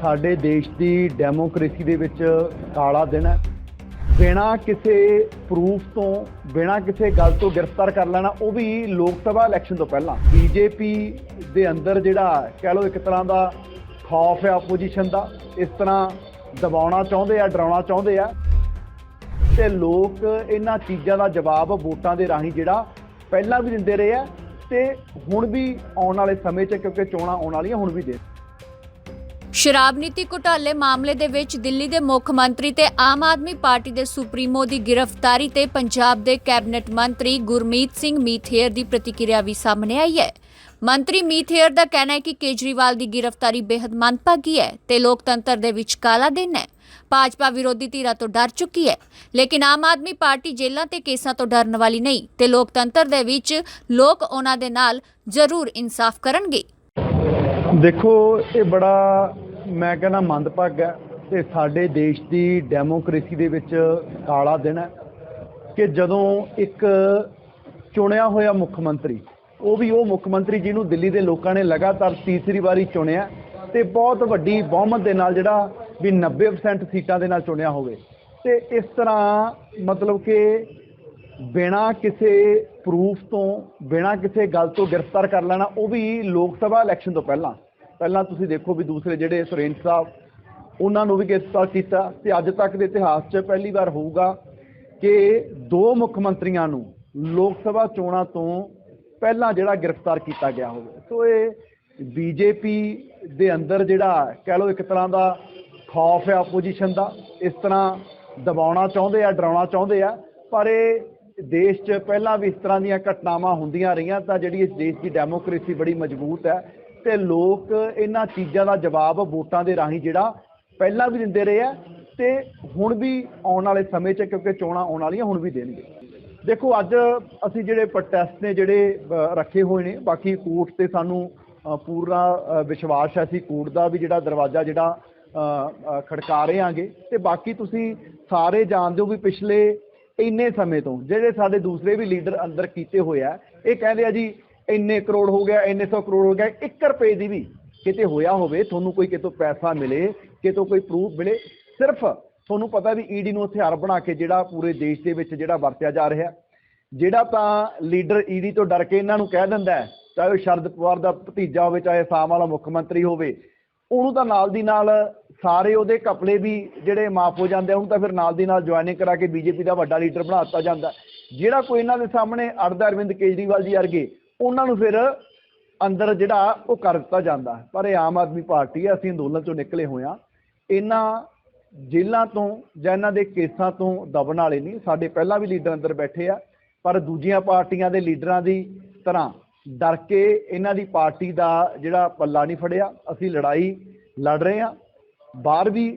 ਸਾਡੇ ਦੇਸ਼ ਦੀ ਡੈਮੋਕ੍ਰੇਸੀ ਦੇ ਵਿੱਚ ਕਾਲਾ ਦਿਨ ਹੈ। ਬਿਨਾਂ ਕਿਸੇ ਪ੍ਰੂਫ ਤੋਂ, ਬਿਨਾਂ ਕਿਸੇ ਗੱਲ ਤੋਂ ਗ੍ਰਿਫਤਾਰ ਕਰ ਲੈਣਾ, ਉਹ ਵੀ ਲੋਕ ਸਭਾ ਇਲੈਕਸ਼ਨ ਤੋਂ ਪਹਿਲਾਂ। ਬੀਜੇਪੀ ਦੇ ਅੰਦਰ ਜਿਹੜਾ, ਕਹਿ ਲਓ ਇੱਕ ਤਰ੍ਹਾਂ ਦਾ ਖੌਫ ਹੈ ਆਪੋਜੀਸ਼ਨ ਦਾ, ਇਸ ਤਰ੍ਹਾਂ ਦਬਾਉਣਾ ਚਾਹੁੰਦੇ ਆ, ਡਰਾਉਣਾ ਚਾਹੁੰਦੇ ਆ। ਤੇ ਲੋਕ ਇਹਨਾਂ ਚੀਜ਼ਾਂ ਦਾ ਜਵਾਬ ਵੋਟਾਂ ਦੇ ਰਾਹੀਂ ਜਿਹੜਾ ਪਹਿਲਾਂ ਵੀ ਦਿੰਦੇ ਰਹੇ ਆ, ਤੇ ਹੁਣ ਵੀ ਆਉਣ ਵਾਲੇ ਸਮੇਂ 'ਚ, ਕਿਉਂਕਿ ਚੋਣਾਂ ਆਉਣ ਵਾਲੀਆਂ, ਹੁਣ ਵੀ ਦੇ ਸ਼ਰਾਬ ਨੀਤੀ ਘੁਟਾਲੇ ਮਾਮਲੇ ਦੇ ਵਿੱਚ ਦਿੱਲੀ ਦੇ ਮੁੱਖ ਮੰਤਰੀ ਤੇ ਆਮ ਆਦਮੀ ਪਾਰਟੀ ਦੇ ਸੁਪਰੀਮੋ ਦੀ ਗ੍ਰਿਫਤਾਰੀ ਤੇ ਪੰਜਾਬ ਦੇ ਕੈਬਨਿਟ ਮੰਤਰੀ ਗੁਰਮੀਤ ਸਿੰਘ ਮੀਥੇਰ ਦੀ ਪ੍ਰਤੀਕਿਰਿਆ ਵੀ ਸਾਹਮਣੇ ਆਈ ਹੈ। ਮੰਤਰੀ ਮੀਥੇਰ ਦਾ ਕਹਿਣਾ ਹੈ ਕਿ ਕੇਜਰੀਵਾਲ ਦੀ ਗ੍ਰਿਫਤਾਰੀ ਬੇहद ਮੰਦਭਾਗੀ ਹੈ ਤੇ ਲੋਕਤੰਤਰ ਦੇ ਵਿੱਚ ਕਾਲਾ ਦਿਨ ਹੈ। ਭਾਜਪਾ ਵਿਰੋਧੀ ਧਿਰਾਂ ਤੋਂ ਡਰ ਚੁੱਕੀ ਹੈ, ਲੇਕਿਨ ਆਮ ਆਦਮੀ ਪਾਰਟੀ ਜੇਲ੍ਹਾਂ ਤੇ ਕੇਸਾਂ ਤੋਂ ਡਰਨ ਵਾਲੀ ਨਹੀਂ ਤੇ ਲੋਕਤੰਤਰ ਦੇ ਵਿੱਚ ਲੋਕ ਉਹਨਾਂ ਦੇ ਨਾਲ ਜ਼ਰੂਰ ਇਨਸਾਫ ਕਰਨਗੇ। ਦੇਖੋ, ਇਹ ਬੜਾ ਮੈਂ ਕਹਿੰਦਾ ਮੰਦਭਾਗ ਹੈ ਤੇ ਸਾਡੇ ਦੇਸ਼ ਦੀ ਡੈਮੋਕ੍ਰੇਸੀ ਦੇ ਵਿੱਚ ਕਾਲਾ ਦਿਨ ਹੈ ਕਿ ਜਦੋਂ ਇੱਕ ਚੁਣਿਆ ਹੋਇਆ ਮੁੱਖ ਮੰਤਰੀ, ਉਹ ਵੀ ਉਹ ਮੁੱਖ ਮੰਤਰੀ ਜਿਹਨੂੰ ਦਿੱਲੀ ਦੇ ਲੋਕਾਂ ਨੇ ਲਗਾਤਾਰ ਤੀਸਰੀ ਵਾਰੀ ਚੁਣਿਆ ਤੇ ਬਹੁਤ ਵੱਡੀ ਬਹੁਮਤ ਦੇ ਨਾਲ ਜਿਹੜਾ ਵੀ 90% ਸੀਟਾਂ ਦੇ ਨਾਲ ਚੁਣਿਆ ਹੋਵੇ, ਤੇ ਇਸ ਤਰ੍ਹਾਂ ਮਤਲਬ ਕਿ ਬਿਨਾਂ ਕਿਸੇ ਪ੍ਰੂਫ ਤੋਂ, ਬਿਨਾਂ ਕਿਸੇ ਗੱਲ ਤੋਂ ਗ੍ਰਿਫਤਾਰ ਕਰ ਲੈਣਾ, ਉਹ ਵੀ ਲੋਕ ਸਭਾ ਇਲੈਕਸ਼ਨ ਤੋਂ ਪਹਿਲਾਂ। ਪਹਿਲਾਂ ਤੁਸੀਂ ਦੇਖੋ ਵੀ ਦੂਸਰੇ ਜਿਹੜੇ ਸੁਰੇਂਦਰ ਸਾਹਿਬ, ਉਹਨਾਂ ਨੂੰ ਵੀ ਗ੍ਰਿਫਤਾਰ ਕੀਤਾ ਤੇ ਅੱਜ ਤੱਕ ਦੇ ਇਤਿਹਾਸ 'ਚ ਪਹਿਲੀ ਵਾਰ ਹੋਊਗਾ ਕਿ ਦੋ ਮੁੱਖ ਮੰਤਰੀਆਂ ਨੂੰ ਲੋਕ ਸਭਾ ਚੋਣਾਂ ਤੋਂ ਪਹਿਲਾਂ ਜਿਹੜਾ ਗ੍ਰਿਫਤਾਰ ਕੀਤਾ ਗਿਆ ਹੋਵੇ। ਸੋ ਇਹ ਬੀਜੇਪੀ ਦੇ ਅੰਦਰ ਜਿਹੜਾ ਕਹਿ ਲਓ ਇੱਕ ਤਰ੍ਹਾਂ ਦਾ ਖੌਫ ਹੈ ਆਪੋਜੀਸ਼ਨ ਦਾ, ਇਸ ਤਰ੍ਹਾਂ ਦਬਾਉਣਾ ਚਾਹੁੰਦੇ ਆ, ਡਰਾਉਣਾ ਚਾਹੁੰਦੇ ਆ, ਪਰ ਇਹ ਦੇਸ਼ 'ਚ ਪਹਿਲਾਂ ਵੀ ਇਸ ਤਰ੍ਹਾਂ ਦੀਆਂ ਘਟਨਾਵਾਂ ਹੁੰਦੀਆਂ ਰਹੀਆਂ ਤਾਂ ਜਿਹੜੀ ਇਸ ਦੇਸ਼ ਦੀ ਡੈਮੋਕ੍ਰੇਸੀ ਬੜੀ ਮਜ਼ਬੂਤ ਹੈ ਤੇ ਲੋਕ ਇਹਨਾਂ ਚੀਜ਼ਾਂ ਦਾ ਜਵਾਬ ਵੋਟਾਂ ਦੇ ਰਾਹੀਂ ਜਿਹੜਾ ਪਹਿਲਾਂ ਵੀ ਦਿੰਦੇ ਰਹੇ ਆ ਤੇ ਹੁਣ ਵੀ ਆਉਣ ਵਾਲੇ ਸਮੇਂ 'ਚ, ਕਿਉਂਕਿ ਚੋਣਾਂ ਆਉਣ ਵਾਲੀਆਂ ਹੁਣ ਵੀ ਦੇਣਗੇ। ਦੇਖੋ, ਅੱਜ ਅਸੀਂ ਜਿਹੜੇ ਪ੍ਰੋਟੈਸਟ ਨੇ ਜਿਹੜੇ ਰੱਖੇ ਹੋਏ ਨੇ, ਬਾਕੀ ਕੋਰਟ ਤੇ ਸਾਨੂੰ ਪੂਰਾ ਵਿਸ਼ਵਾਸ ਹੈ ਅਸੀਂ ਕੋਰਟ ਦਾ ਵੀ ਜਿਹੜਾ ਦਰਵਾਜ਼ਾ ਜਿਹੜਾ ਖੜਕਾ ਰਹੇ ਆਂਗੇ ਤੇ ਬਾਕੀ ਤੁਸੀਂ ਸਾਰੇ ਜਾਣਦੇ ਹੋ ਵੀ ਪਿਛਲੇ ਇੰਨੇ ਸਮੇਂ ਤੋਂ ਜਿਹੜੇ ਸਾਡੇ ਦੂਸਰੇ ਵੀ ਲੀਡਰ ਅੰਦਰ ਕੀਤੇ ਹੋਏ ਆ, ਇਹ ਕਹਿੰਦੇ ਆ ਜੀ ਇੰਨੇ ਕਰੋੜ ਹੋ ਗਿਆ ਇੰਨੇ ਸੌ ਕਰੋੜ ਹੋ ਗਿਆ 1 ਰੁਪਏ ਦੀ ਵੀ ਕਿਤੇ ਹੋਇਆ ਹੋਵੇ ਤੁਹਾਨੂੰ ਕੋਈ ਕਿਤੋਂ ਪੈਸਾ ਮਿਲੇ ਕਿਤੋਂ ਕੋਈ ਪ੍ਰੂਫ ਮਿਲੇ ਸਿਰਫ ਤੁਹਾਨੂੰ ਪਤਾ ਵੀ ਈਡੀ ਨੂੰ ਹਥਿਆਰ ਬਣਾ ਕੇ ਜਿਹੜਾ ਪੂਰੇ ਦੇਸ਼ ਦੇ ਵਿੱਚ ਜਿਹੜਾ ਵਰਤਿਆ ਜਾ ਰਿਹਾ ਜਿਹੜਾ ਤਾਂ ਲੀਡਰ ਈਡੀ ਤੋਂ ਡਰ ਕੇ ਇਹਨਾਂ ਨੂੰ ਕਹਿ ਦਿੰਦਾ ਚਾਹੇ ਉਹ ਸ਼ਰਦ ਪਵਾਰ ਦਾ ਭਤੀਜਾ ਹੋਵੇ ਚਾਹੇ ਅਸਾਮ ਵਾਲਾ ਮੁੱਖ ਮੰਤਰੀ ਹੋਵੇ ਉਹਨੂੰ ਤਾਂ ਨਾਲ ਦੀ ਨਾਲ ਸਾਰੇ ਉਹਦੇ ਕਪੜੇ ਵੀ ਜਿਹੜੇ ਮਾਫ ਹੋ ਜਾਂਦੇ ਆ, ਉਹਨੂੰ ਤਾਂ ਫਿਰ ਨਾਲ ਦੀ ਨਾਲ ਜੁਆਇਨਿੰਗ ਕਰਾ ਕੇ ਬੀਜੇਪੀ ਦਾ ਵੱਡਾ ਲੀਡਰ ਬਣਾ ਦਿੱਤਾ ਜਾਂਦਾ ਜਿਹੜਾ ਕੋਈ ਇਹਨਾਂ ਦੇ ਸਾਹਮਣੇ ਅੜਦਾ ਅਰਵਿੰਦ ਕੇਜਰੀਵਾਲ ਜੀ ਵਰਗੇ ਉਹਨਾਂ ਨੂੰ ਫਿਰ ਅੰਦਰ ਜਿਹੜਾ ਉਹ ਕਰ ਦਿੱਤਾ ਜਾਂਦਾ ਪਰ ਇਹ ਆਮ ਆਦਮੀ ਪਾਰਟੀ ਹੈ, ਅਸੀਂ ਅੰਦੋਲਨ ਚੋਂ ਨਿਕਲੇ ਹੋਏ ਹਾਂ। ਇਹਨਾਂ ਜੇਲ੍ਹਾਂ ਤੋਂ ਜਾਂ ਇਹਨਾਂ ਦੇ ਕੇਸਾਂ ਤੋਂ ਦਬਣ ਵਾਲੇ ਨਹੀਂ, ਸਾਡੇ ਪਹਿਲਾਂ ਵੀ ਲੀਡਰ ਅੰਦਰ ਬੈਠੇ ਆ, ਪਰ ਦੂਜੀਆਂ ਪਾਰਟੀਆਂ ਦੇ ਲੀਡਰਾਂ ਦੀ ਤਰ੍ਹਾਂ ਡਰ ਕੇ ਇਹਨਾਂ ਦੀ ਪਾਰਟੀ ਦਾ ਜਿਹੜਾ ਪੱਲਾ ਨਹੀਂ ਫੜਿਆ। ਅਸੀਂ ਲੜਾਈ ਲੜ ਰਹੇ ਹਾਂ, ਬਾਹਰ ਵੀ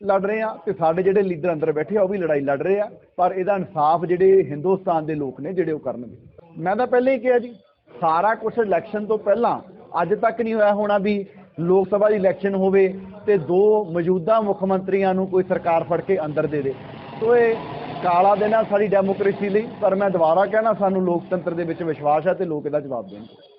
ਲੜ ਰਹੇ ਆ ਤੇ ਸਾਡੇ ਜਿਹੜੇ ਲੀਡਰ ਅੰਦਰ ਬੈਠੇ ਆ, ਉਹ ਵੀ ਲੜਾਈ ਲੜ ਰਹੇ ਆ। ਪਰ ਇਹਦਾ ਇਨਸਾਫ ਜਿਹੜੇ ਹਿੰਦੁਸਤਾਨ ਦੇ ਲੋਕ ਨੇ, ਜਿਹੜੇ ਉਹ ਕਰਨਗੇ। ਮੈਂ ਤਾਂ ਪਹਿਲਾਂ ਹੀ ਕਿਹਾ ਜੀ ਸਾਰਾ ਕੁਝ ਇਲੈਕਸ਼ਨ ਤੋਂ ਪਹਿਲਾਂ, ਅੱਜ ਤੱਕ ਨਹੀਂ ਹੋਇਆ ਹੋਣਾ ਵੀ ਲੋਕ ਸਭਾ ਦੀ ਇਲੈਕਸ਼ਨ ਹੋਵੇ ਤੇ ਦੋ ਮੌਜੂਦਾ ਮੁੱਖ ਮੰਤਰੀਆਂ ਨੂੰ ਕੋਈ ਸਰਕਾਰ ਫੜ ਕੇ ਅੰਦਰ ਦੇ ਦੇ। ਸੋ ਇਹ ਕਾਲਾ ਦਿਨ ਆ ਸਾਡੀ ਡੈਮੋਕ੍ਰੇਸੀ ਲਈ, ਪਰ ਮੈਂ ਦੁਬਾਰਾ ਕਹਿਣਾ, ਸਾਨੂੰ ਲੋਕਤੰਤਰ ਦੇ ਵਿੱਚ ਵਿਸ਼ਵਾਸ ਹੈ ਤੇ ਲੋਕ ਇਹਦਾ ਜਵਾਬ ਦੇਣਗੇ।